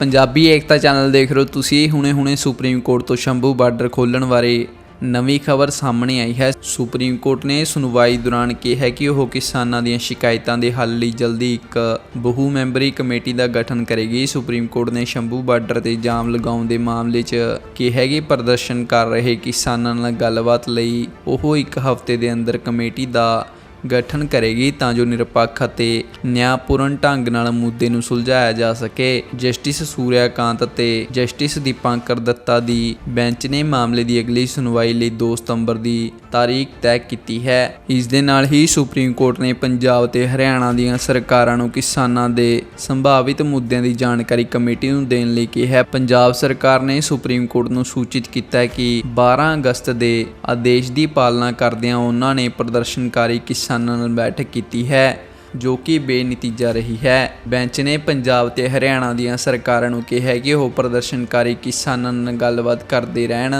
ਪੰਜਾਬੀ ਏਕਤਾ channel ਦੇਖ ਰਹੇ ਹੋ ਤੁਸੀਂ। ਹੁਣੇ-ਹੁਣੇ ਸੁਪਰੀਮ ਕੋਰਟ ਤੋਂ ਸ਼ੰਭੂ ਬਾਰਡਰ ਖੋਲਣ ਬਾਰੇ ਨਵੀਂ ਖਬਰ ਸਾਹਮਣੇ ਆਈ ਹੈ। ਸੁਪਰੀਮ ਕੋਰਟ ਨੇ ਸੁਣਵਾਈ ਦੌਰਾਨ ਕਿਹਾ ਕਿ ਉਹ ਕਿਸਾਨਾਂ ਦੀਆਂ ਸ਼ਿਕਾਇਤਾਂ ਦੇ ਹੱਲ ਲਈ ਜਲਦੀ ਇੱਕ ਬਹੁ ਮੈਂਬਰੀ ਕਮੇਟੀ ਦਾ ਗਠਨ ਕਰੇਗੀ। ਸੁਪਰੀਮ ਕੋਰਟ ਨੇ ਸ਼ੰਭੂ ਬਾਰਡਰ ਤੇ ਜਾਮ ਲਗਾਉਣ ਦੇ ਮਾਮਲੇ 'ਚ ਕਿਹਾ ਕਿ ਪ੍ਰਦਰਸ਼ਨ ਕਰ ਰਹੇ ਕਿਸਾਨਾਂ ਨਾਲ ਗੱਲਬਾਤ ਲਈ ਉਹ ਇੱਕ ਹਫ਼ਤੇ ਦੇ ਅੰਦਰ ਕਮੇਟੀ ਦਾ ਗਠਨ ਕਰੇਗੀ ਤਾਂ ਜੋ ਨਿਰਪੱਖ ਅਤੇ ਨਿਆਂਪੂਰਨ ਢੰਗ ਨਾਲ ਮੁੱਦੇ ਨੂੰ ਸੁਲਝਾਇਆ ਜਾ ਸਕੇ। ਜਸਟਿਸ ਸੂਰਿਆਕਾਂਤ ਅਤੇ ਜਸਟਿਸ ਦੀਪਾਂਕਰ ਦੱਤਾ ਦੀ ਬੈਂਚ ਨੇ ਮਾਮਲੇ ਦੀ ਅਗਲੀ ਸੁਣਵਾਈ ਲਈ 2 ਸਤੰਬਰ ਦੀ ਤਾਰੀਖ ਤੈਅ ਕੀਤੀ ਹੈ। ਇਸ ਦੇ ਨਾਲ ਹੀ ਸੁਪਰੀਮ ਕੋਰਟ ਨੇ ਪੰਜਾਬ ਤੇ ਹਰਿਆਣਾ ਦੀਆਂ ਸਰਕਾਰਾਂ ਨੂੰ ਕਿਸਾਨਾਂ ਦੇ ਸੰਭਾਵਿਤ ਮੁੱਦਿਆਂ ਦੀ ਜਾਣਕਾਰੀ ਕਮੇਟੀ ਨੂੰ ਦੇਣ ਲਈ ਕਿਹਾ ਹੈ। ਪੰਜਾਬ ਸਰਕਾਰ ਨੇ ਸੁਪਰੀਮ ਕੋਰਟ ਨੂੰ ਸੂਚਿਤ ਕੀਤਾ ਹੈ ਕਿ 12 ਅਗਸਤ ਦੇ ਆਦੇਸ਼ ਦੀ ਪਾਲਣਾ ਕਰਦਿਆਂ ਉਹਨਾਂ ਨੇ ਪ੍ਰਦਰਸ਼ਨਕਾਰੀ ਕਿਸਾਨਾਂ ਕਿਸਾਨਾਂ ਨਾਲ ਬੈਠਕ ਕੀਤੀ ਹੈ, ਜੋ ਕਿ ਬੇਨਤੀਜਾ ਰਹੀ ਹੈ। ਬੈਂਚ ਨੇ ਪੰਜਾਬ ਤੇ ਹਰਿਆਣਾ ਦੀਆਂ ਸਰਕਾਰਾਂ ਨੂੰ ਕਿਹਾ ਹੈ ਕਿ ਉਹ ਪ੍ਰਦਰਸ਼ਨਕਾਰੀ ਕਿਸਾਨਾਂ ਨਾਲ ਗੱਲਬਾਤ ਕਰਦੇ ਰਹਿਣ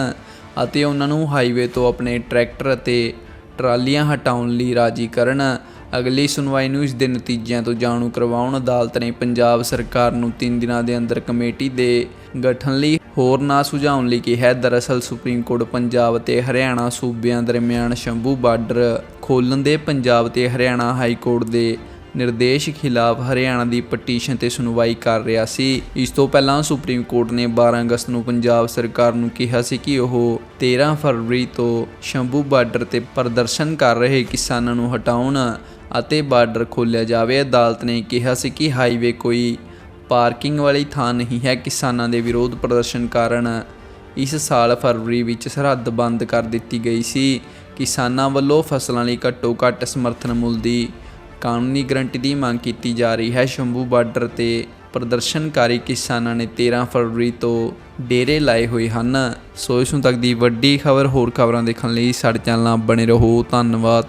ਅਤੇ ਉਹਨਾਂ ਨੂੰ ਹਾਈਵੇ ਤੋਂ ਆਪਣੇ ਟਰੈਕਟਰ ਅਤੇ ਟਰਾਲੀਆਂ ਹਟਾਉਣ ਲਈ ਰਾਜੀ ਕਰਨ। ਅਗਲੀ ਸੁਣਵਾਈ ਨੂੰ ਇਸ ਦੇ ਨਤੀਜਿਆਂ ਤੋਂ ਜਾਣੂ ਕਰਵਾਉਣ ਅਦਾਲਤ ਨੇ ਪੰਜਾਬ ਸਰਕਾਰ ਨੂੰ 3 ਦਿਨਾਂ ਦੇ ਅੰਦਰ ਕਮੇਟੀ ਦੇ ਗਠਨ ਲਈ ਹੋਰ ਨਾ ਸੁਝਾਉਣ ਲਈ ਕਿਹਾ ਹੈ। ਦਰਅਸਲ ਸੁਪਰੀਮ ਕੋਰਟ ਪੰਜਾਬ ਤੇ ਹਰਿਆਣਾ ਸੂਬਿਆਂ ਦਰਮਿਆਨ ਸ਼ੰਭੂ ਬਾਰਡਰ ਖੋਲ੍ਹਣ ਦੇ ਪੰਜਾਬ ਤੇ ਹਰਿਆਣਾ ਹਾਈ ਕੋਰਟ ਦੇ ਨਿਰਦੇਸ਼ ਖਿਲਾਫ ਹਰਿਆਣਾ ਦੀ ਪਟੀਸ਼ਨ ਤੇ ਸੁਣਵਾਈ ਕਰ ਰਿਹਾ ਸੀ। ਇਸ ਤੋਂ ਪਹਿਲਾਂ ਸੁਪਰੀਮ ਕੋਰਟ ਨੇ 12 ਅਗਸਤ ਨੂੰ ਪੰਜਾਬ ਸਰਕਾਰ ਨੂੰ ਕਿਹਾ ਸੀ ਕਿ ਉਹ 13 ਫਰਵਰੀ ਤੋਂ ਸ਼ੰਭੂ ਬਾਰਡਰ ਤੇ ਪ੍ਰਦਰਸ਼ਨ ਕਰ ਰਹੇ ਕਿਸਾਨਾਂ ਨੂੰ ਹਟਾਉਣ ਅਤੇ ਬਾਰਡਰ ਖੋਲ੍ਹਿਆ ਜਾਵੇ। ਅਦਾਲਤ ਨੇ ਕਿਹਾ ਸੀ ਕਿ ਹਾਈਵੇ ਕੋਈ ਪਾਰਕਿੰਗ ਵਾਲੀ ਥਾਂ ਨਹੀਂ ਹੈ। ਕਿਸਾਨਾਂ ਦੇ ਵਿਰੋਧ ਪ੍ਰਦਰਸ਼ਨ ਕਾਰਨ ਇਸ ਸਾਲ ਫਰਵਰੀ ਵਿੱਚ ਸਰਹੱਦ ਬੰਦ ਕਰ ਦਿੱਤੀ ਗਈ ਸੀ। ਕਿਸਾਨਾਂ ਵੱਲੋਂ ਫਸਲਾਂ ਲਈ ਘੱਟੋ ਘੱਟ ਸਮਰਥਨ ਮੁੱਲ ਦੀ ਕਾਨੂੰਨੀ ਗਰੰਟੀ ਦੀ ਮੰਗ ਕੀਤੀ ਜਾ ਰਹੀ ਹੈ। ਸ਼ੰਭੂ ਬਾਰਡਰ ਤੇ ਪ੍ਰਦਰਸ਼ਨਕਾਰੀ ਕਿਸਾਨਾਂ ਨੇ 13 ਫਰਵਰੀ ਤੋਂ ਡੇਰੇ ਲਾਏ ਹੋਏ ਹਨ। ਸੋ ਇਸ ਨੂੰ ਤੱਕ ਦੀ ਵੱਡੀ ਖਬਰ ਹੋਰ ਖਬਰਾਂ ਦੇਖਣ ਲਈ ਸਾਡੇ ਚੈਨਲ ਨਾਲ ਬਣੇ ਰਹੋ। ਧੰਨਵਾਦ।